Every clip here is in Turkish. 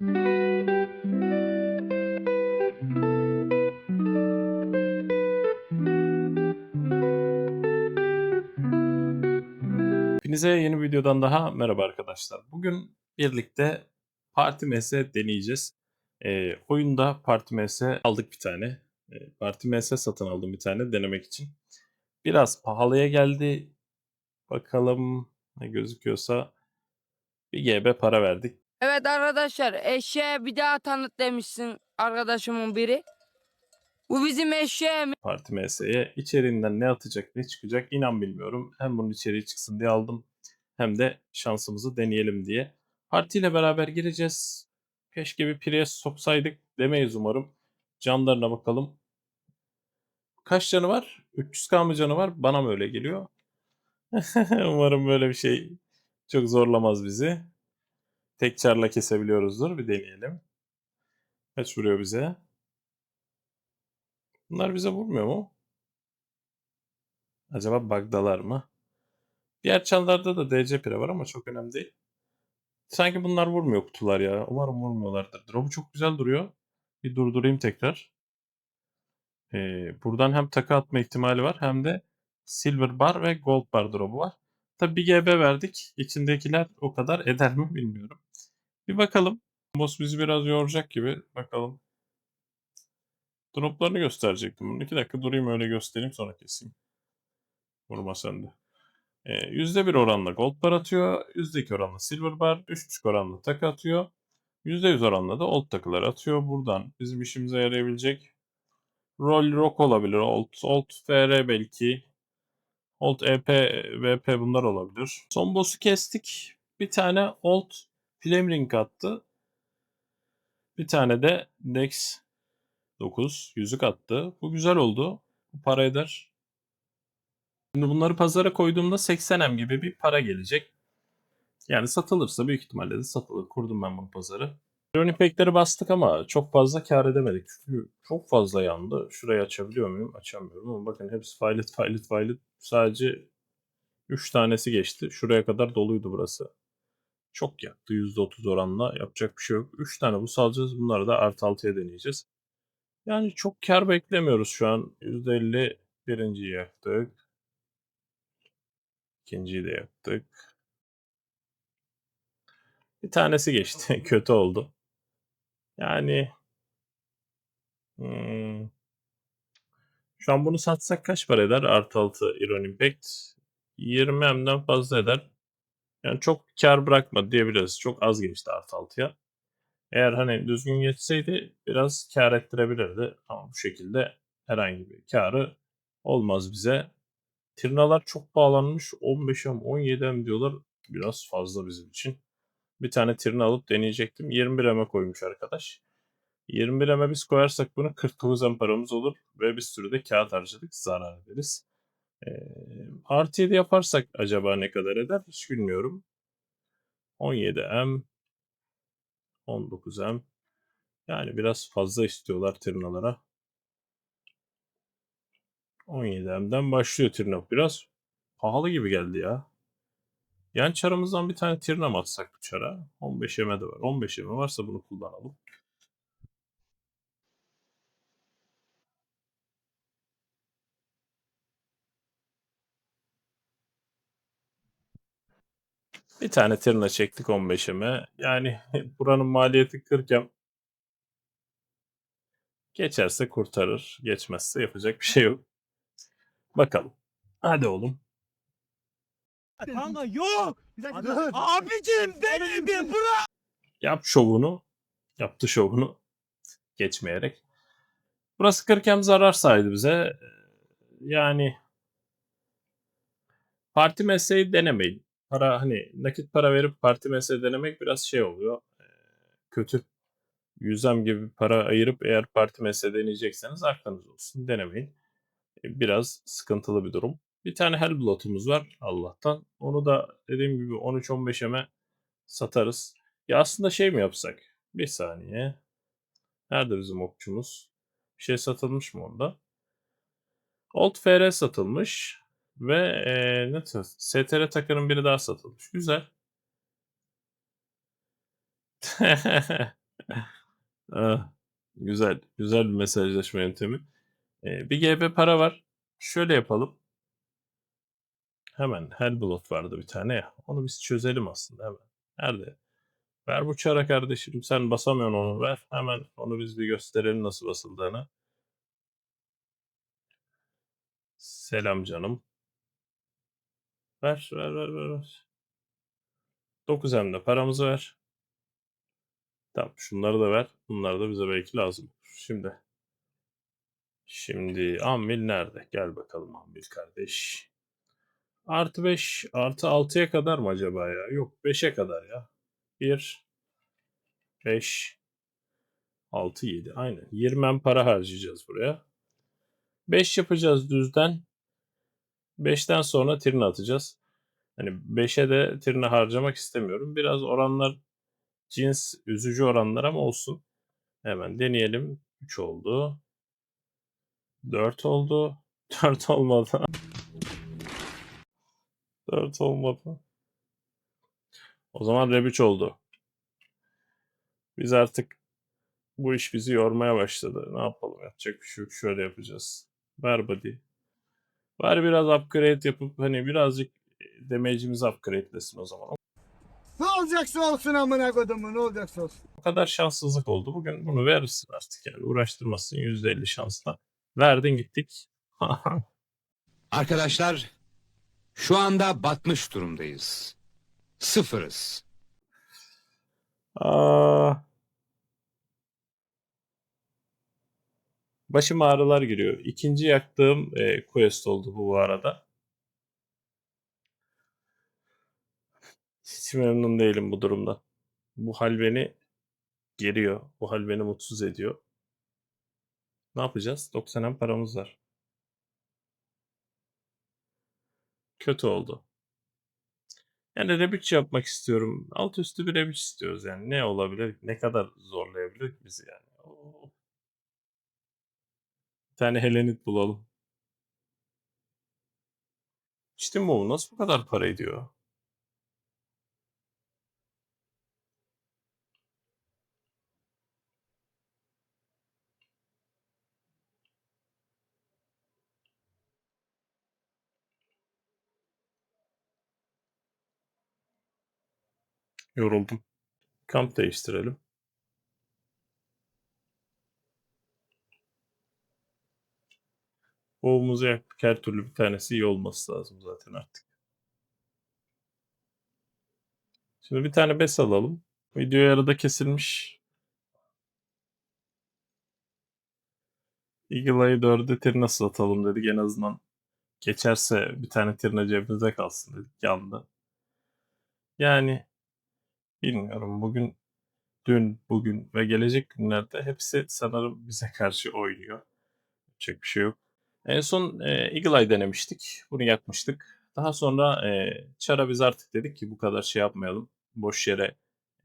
Hepinize yeni bir videodan daha merhaba arkadaşlar. Bugün birlikte Parti MS deneyeceğiz. Ee, oyunda Parti MS aldık bir tane. Ee, Parti MS satın aldım bir tane denemek için. Biraz pahalıya geldi. Bakalım ne gözüküyorsa bir GB para verdik. Evet arkadaşlar eşeğe bir daha tanıt demişsin arkadaşımın biri. Bu bizim eşeğimiz. Parti MS'ye. İçeriğinden ne atacak ne çıkacak inan bilmiyorum. Hem bunun içeriği çıksın diye aldım hem de şansımızı deneyelim diye. Parti ile beraber gireceğiz. Keşke bir Prius soksaydık demeyiz umarım. Canlarına bakalım. Kaç canı var? 300k mı canı var? Bana mı öyle geliyor? umarım böyle bir şey çok zorlamaz bizi. Tek çarla kesebiliyoruzdur. Bir deneyelim. Kaç vuruyor bize? Bunlar bize vurmuyor mu? Acaba bug'dalar mı? Diğer çanlarda da DC pire var ama çok önemli değil. Sanki bunlar vurmuyor kutular ya. Umarım vurmuyorlardır. Drop'u çok güzel duruyor. Bir durdurayım tekrar. Ee, buradan hem takı atma ihtimali var hem de silver bar ve gold bar drop'u var. Tabi bir GB verdik. İçindekiler o kadar eder mi bilmiyorum. Bir bakalım. Boss bizi biraz yoracak gibi. Bakalım. Droplarını gösterecektim. Bunun iki dakika durayım öyle göstereyim sonra keseyim. Vurma sende. Ee, %1 oranla gold bar atıyor. %2 oranla silver bar. 3.5 oranla takı atıyor. %100 oranla da old takılar atıyor. Buradan bizim işimize yarayabilecek roll rock olabilir. Old, old FR belki. Old EP, VP bunlar olabilir. Son boss'u kestik. Bir tane old flame ring attı. Bir tane de Dex 9 yüzük attı. Bu güzel oldu. Bu para eder. Şimdi bunları pazara koyduğumda 80M gibi bir para gelecek. Yani satılırsa büyük ihtimalle de satılır. Kurdum ben bunu pazarı. Iron Impact'leri bastık ama çok fazla kar edemedik. Çünkü çok fazla yandı. Şurayı açabiliyor muyum? Açamıyorum ama bakın hepsi filet filet filet. Sadece 3 tanesi geçti. Şuraya kadar doluydu burası. Çok yaktı %30 oranla. Yapacak bir şey yok. 3 tane bu salacağız. Bunları da artı 6'ya deneyeceğiz. Yani çok kar beklemiyoruz şu an. %50 birinciyi yaktık. İkinciyi de yaktık. Bir tanesi geçti. Kötü oldu. Yani hmm, şu an bunu satsak kaç para eder? Artı 6 Iron Impact. 20 M'den fazla eder. Yani çok kar bırakmadı diyebiliriz. Çok az geçti artı 6'ya. Eğer hani düzgün geçseydi biraz kar ettirebilirdi. Ama bu şekilde herhangi bir karı olmaz bize. Tirnalar çok bağlanmış. 15M 17M diyorlar. Biraz fazla bizim için. Bir tane tirna alıp deneyecektim. 21M'e koymuş arkadaş. 21M'e biz koyarsak bunu 49M paramız olur. Ve bir sürü de kağıt harcadık. Zarar ederiz. Ee, artı 7 yaparsak acaba ne kadar eder hiç bilmiyorum. 17M 19M yani biraz fazla istiyorlar tırnalara. 17M'den başlıyor tırnak. Biraz pahalı gibi geldi ya. Yan çarımızdan bir tane tirna mı atsak bu çara? 15M'e de var. 15M varsa bunu kullanalım. Bir tane tırna çektik 15'ime. Yani buranın maliyeti 40 Geçerse kurtarır. Geçmezse yapacak bir şey yok. Bakalım. Hadi oğlum. Kanka yok. Abicim beni bir bırak. Yap şovunu. Yaptı şovunu. Geçmeyerek. Burası 40 hem zarar saydı bize. Yani parti mesleği denemeyin. Para hani nakit para verip parti mesleği denemek biraz şey oluyor. Kötü. Yüzem gibi para ayırıp eğer parti mesleği deneyecekseniz aklınız olsun. Denemeyin. Ee, Biraz sıkıntılı bir durum. Bir tane Hellblood'umuz var Allah'tan. Onu da dediğim gibi 13-15'eme satarız. Ya aslında şey mi yapsak? Bir saniye. Nerede bizim okçumuz? Bir şey satılmış mı orada? Old FR satılmış. Ve eee ne tür? STR takının biri daha satılmış. Güzel. Ah, güzel. Güzel bir mesajlaşma yöntemi. Ee, bir GB para var. Şöyle yapalım. Hemen Hellblot vardı bir tane ya. Onu biz çözelim aslında hemen. Nerede? Ver bu çara kardeşim. Sen basamıyorsun onu. Ver. Hemen onu biz bir gösterelim nasıl basıldığını. Selam canım. Ver, ver, ver, ver. ver. 9 hem de paramızı ver. Tamam, şunları da ver. Bunlar da bize belki lazım. Şimdi. Şimdi Ambil nerede? Gel bakalım Ambil kardeş. Artı 5, artı 6'ya kadar mı acaba ya? Yok 5'e kadar ya. 1, 5, 6, 7. Aynen. 20 para harcayacağız buraya. 5 yapacağız düzden. 5'ten sonra tirne atacağız. Hani 5'e de tirne harcamak istemiyorum. Biraz oranlar cins üzücü oranlar ama olsun. Hemen deneyelim. 3 oldu. 4 oldu. 4 olmadı. 4 olmadı. O zaman Reb 3 oldu. Biz artık bu iş bizi yormaya başladı. Ne yapalım? Yapacak bir şey yok. Şöyle yapacağız. Ver body. Var biraz upgrade yapıp hani birazcık damage'imizi upgrade'lesin o zaman. Ne olacaksa olsun amına kodumu ne olacaksa olsun. O kadar şanssızlık oldu. Bugün bunu verirsin artık yani. Uğraştırmasın %50 şansla. Verdin gittik. Arkadaşlar, şu anda batmış durumdayız. Sıfırız. Aa. Başım ağrılar giriyor. İkinci yaktığım e, quest oldu bu bu arada. Hiç memnun değilim bu durumda. Bu hal beni geriyor. Bu hal beni mutsuz ediyor. Ne yapacağız? 90 hem paramız var. Kötü oldu. Yani rebiç yapmak istiyorum. Alt üstü bir rebiç istiyoruz yani. Ne olabilir? Ne kadar zorlayabilir bizi yani? Tane Helenit bulalım. İşte bu nasıl bu kadar para ediyor? Yoruldum. Kamp değiştirelim. Oğumuzu yaktık. Her türlü bir tanesi iyi olması lazım zaten artık. Şimdi bir tane bes alalım. Video yarıda kesilmiş. Eagle Eye'ı 4'e tir nasıl atalım dedik. En azından geçerse bir tane tirne cebimize kalsın dedik. Yandı. Yani bilmiyorum bugün dün, bugün ve gelecek günlerde hepsi sanırım bize karşı oynuyor. Yapacak bir şey yok. En son e, Eagle Eye denemiştik. Bunu yapmıştık. Daha sonra e, Chara biz artık dedik ki bu kadar şey yapmayalım. Boş yere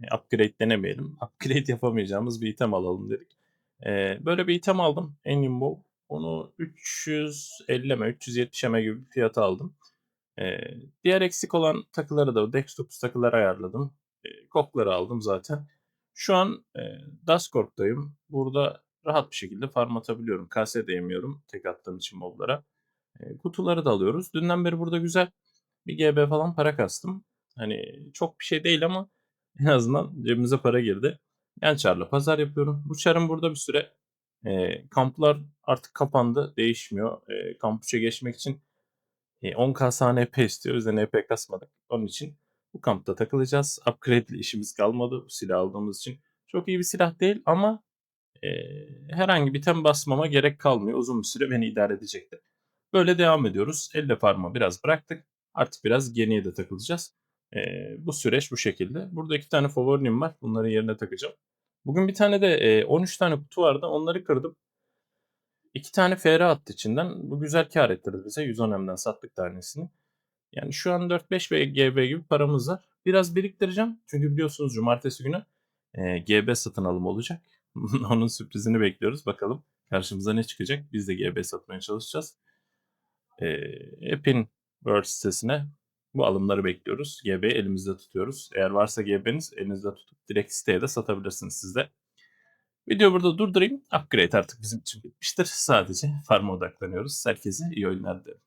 e, upgrade denemeyelim. Upgrade yapamayacağımız bir item alalım dedik. E, böyle bir item aldım. Engine Bow. Onu 350 mi 370 mi gibi bir fiyata aldım. E, diğer eksik olan takıları da Dextopus takıları ayarladım. E, kokları aldım zaten. Şu an e, Dustcorp'tayım. Burada rahat bir şekilde farm atabiliyorum. Kase değmiyorum tek attığım için moblara. E, kutuları da alıyoruz. Dünden beri burada güzel bir GB falan para kastım. Hani çok bir şey değil ama en azından cebimize para girdi. Yan çarla pazar yapıyorum. Bu çarın burada bir süre e, kamplar artık kapandı. Değişmiyor. E, kamp 3'e geçmek için e, 10k sahne EP istiyor. O yüzden EP kasmadık. Onun için bu kampta takılacağız. Upgrade işimiz kalmadı. Bu silah aldığımız için. Çok iyi bir silah değil ama e, herhangi bir tem basmama gerek kalmıyor. Uzun bir süre beni idare edecektir. Böyle devam ediyoruz. Elle parmağı biraz bıraktık. Artık biraz geniye de takılacağız. E, bu süreç bu şekilde. Burada iki tane favorinim var. Bunları yerine takacağım. Bugün bir tane de e, 13 tane kutu vardı. Onları kırdım. İki tane FR attı içinden. Bu güzel kar ettirdi bize. 110 M'den sattık tanesini. Yani şu an 4-5 GB gibi paramız var. Biraz biriktireceğim. Çünkü biliyorsunuz cumartesi günü e, GB satın alım olacak. Onun sürprizini bekliyoruz. Bakalım karşımıza ne çıkacak. Biz de GB satmaya çalışacağız. E, Epin World sitesine bu alımları bekliyoruz. GB'yi elimizde tutuyoruz. Eğer varsa GB'niz elinizde tutup direkt siteye de satabilirsiniz siz de. Video burada durdurayım. Upgrade artık bizim için bitmiştir. Sadece farm'a odaklanıyoruz. Herkese iyi oyunlar dilerim.